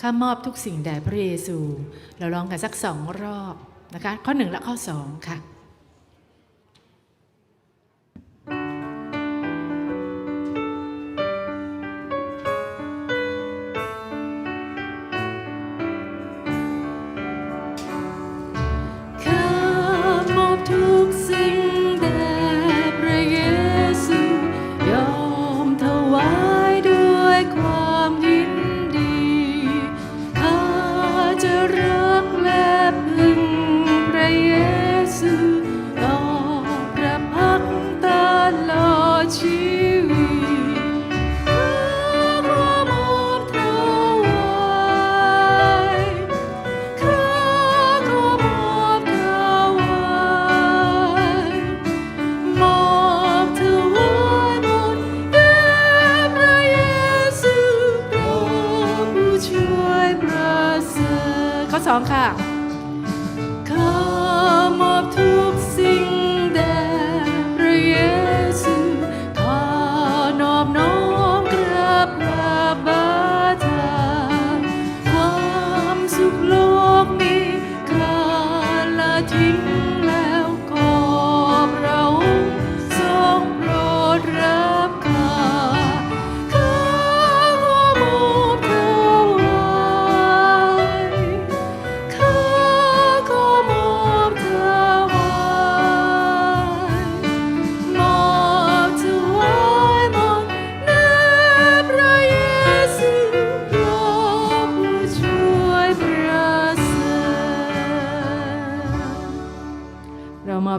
ข้ามอบทุกสิ่งแด่พระเยซู เราลองกันสักสองรอบนะคะ ข้อหนึ่งและข้อสองค่ะ สองค่ะข้ามอบทุกสิ่งแด่พระเยซูข้านอบน้อมกราบพระบาทาความสุขโลกนี้ข้าละทิ้ง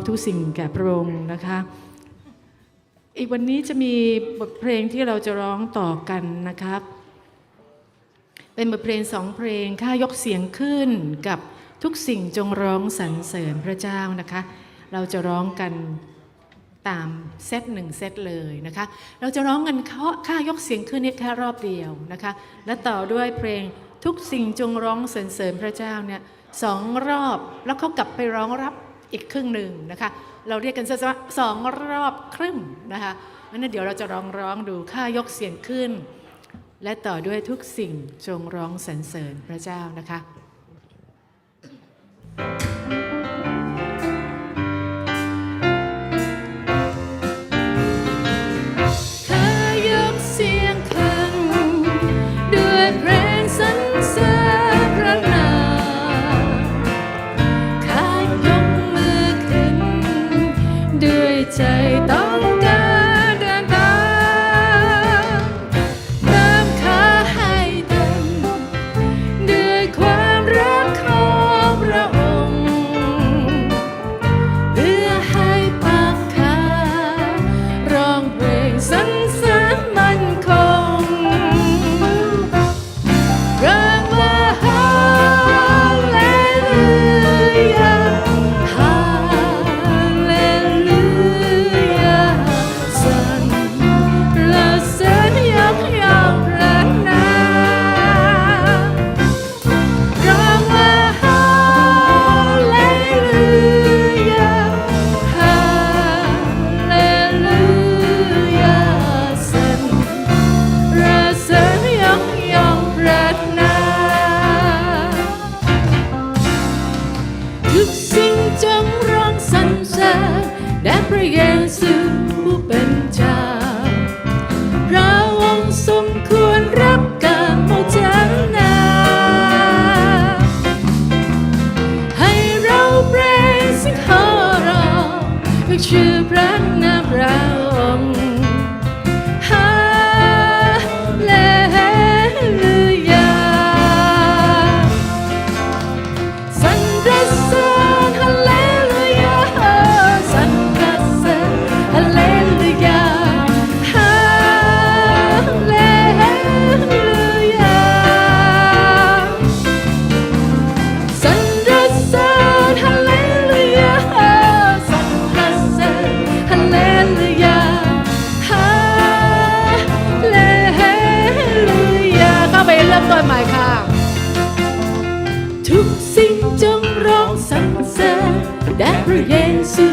อบทุกสิ่งแก่พระองค์นะคะ อีกวันนี้จะมีบทเพลงที่เราจะร้องต่อกันนะครับ เป็นบทเพลงสองเพลงข้ายกเสียงขึ้นกับทุกสิ่งจงร้องสรรเสริญพระเจ้านะคะ เราจะร้องกันตามเซตหนึ่งเซตเลยนะคะ เราจะร้องกันเคาขายกเสียงขึ้นนี่แค่รอบเดียวนะคะ และต่อด้วยเพลงทุกสิ่งจงร้องสรรเสริญพระเจ้าเนี่ยสองรอบแล้วเขากลับไปร้องรับ อีกครึ่งหนึ่งนะคะ เราเรียกกันซะว่าสองรอบครึ่งนะคะงั้นเดี๋ยวเราจะร้องร้องดูข้ายกเสียงขึ้น และต่อด้วยทุกสิ่งจงร้องสรรเสริญพระเจ้านะคะข้ ญแ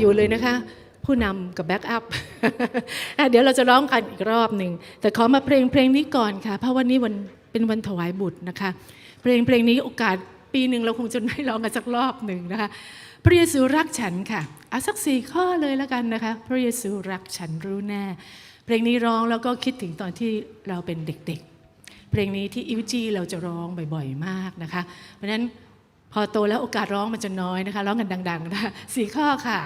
อยู่เลยนะคะ ผู้นำกับแบ็กอัพเดี๋ยวเราจะร้องกันอีกรอบหนึ่ง แต่ขอมาเพลงเพลงนี้ก่อนค่ะ เพราะวันนี้วันเป็นวันถวายบุตรนะคะ เพลงเพลงนี้โอกาสปีหนึ่งเราคงจะไม่ร้องกันสักรอบหนึ่งนะคะพระเยซูรักฉันค่ะเอาสักสี่ข้อเลยแล้วกันนะคะ พระเยซูรักฉันรู้แน่ เพลงนี้ร้องแล้วก็คิดถึงตอนที่เราเป็นเด็กๆ เพลงนี้ที่อิวจีเราจะร้องบ่อยๆมากนะคะ เพราะฉะนั้นพอโตแล้วโอกาสร้องมันจะน้อยนะคะ ร้องกันดังๆนะคะสี่ข้อค่ะ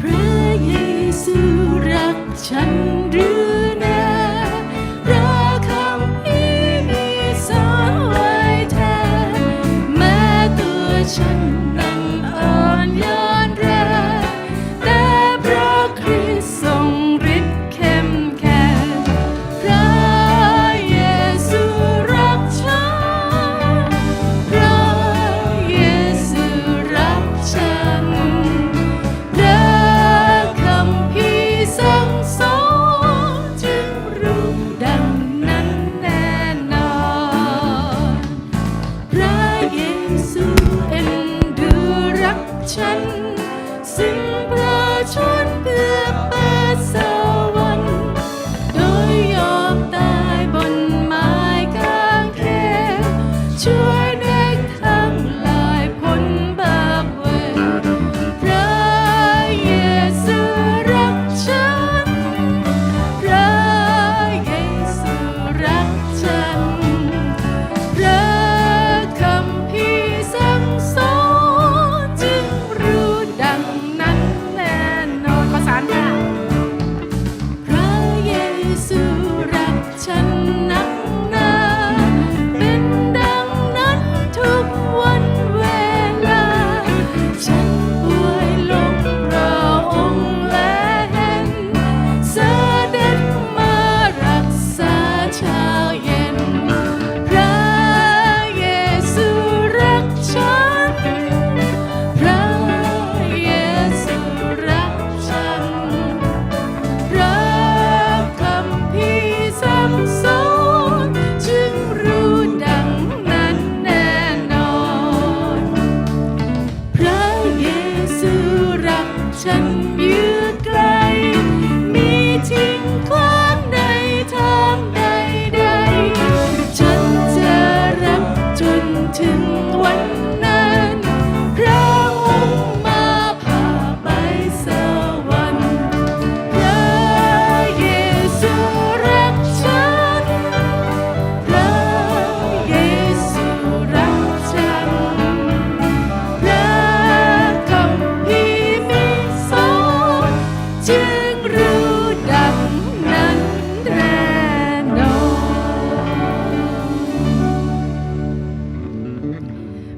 พระเยซูรักฉันหรือ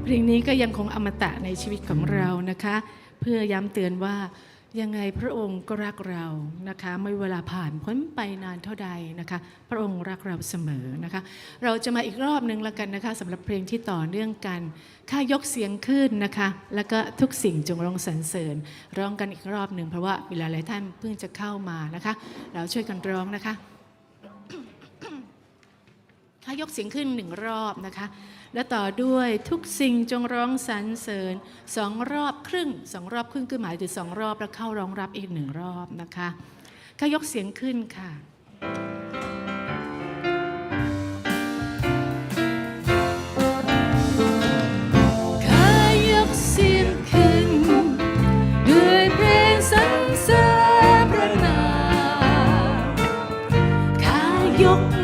เพลงนี้ก็ยังคงอมตะในชีวิตของเรานะคะ เพื่อย้ำเตือนว่ายังไงพระองค์ก็รักเรานะคะ ไม่เวลาผ่านพ้นไปนานเท่าใดนะคะ พระองค์รักเราเสมอนะคะ เราจะมาอีกรอบหนึ่งแล้วกันนะคะสำหรับเพลงที่ต่อเนื่องกันค่ายกเสียงขึ้นนะคะ แล้วก็ทุกสิ่งจงร้องสรรเสริญ ร้องกันอีกรอบหนึ่งเพราะว่ามีหลายท่านเพิ่งจะเข้ามานะคะ เราช่วยกันร้องนะคะ ถ้ายกเสียงขึ้นหนึ่งรอบนะคะ แล้วต่อด้วยทุกสิ่งจงร้องสรรเสริญสองรอบครึ่งสองรอบครึ่งคือหมายถึงสองรอบแล้วเข้าร้องรับอีกหนึ่งรอบนะคะข้ายกเสียงขึ้นค่ะยก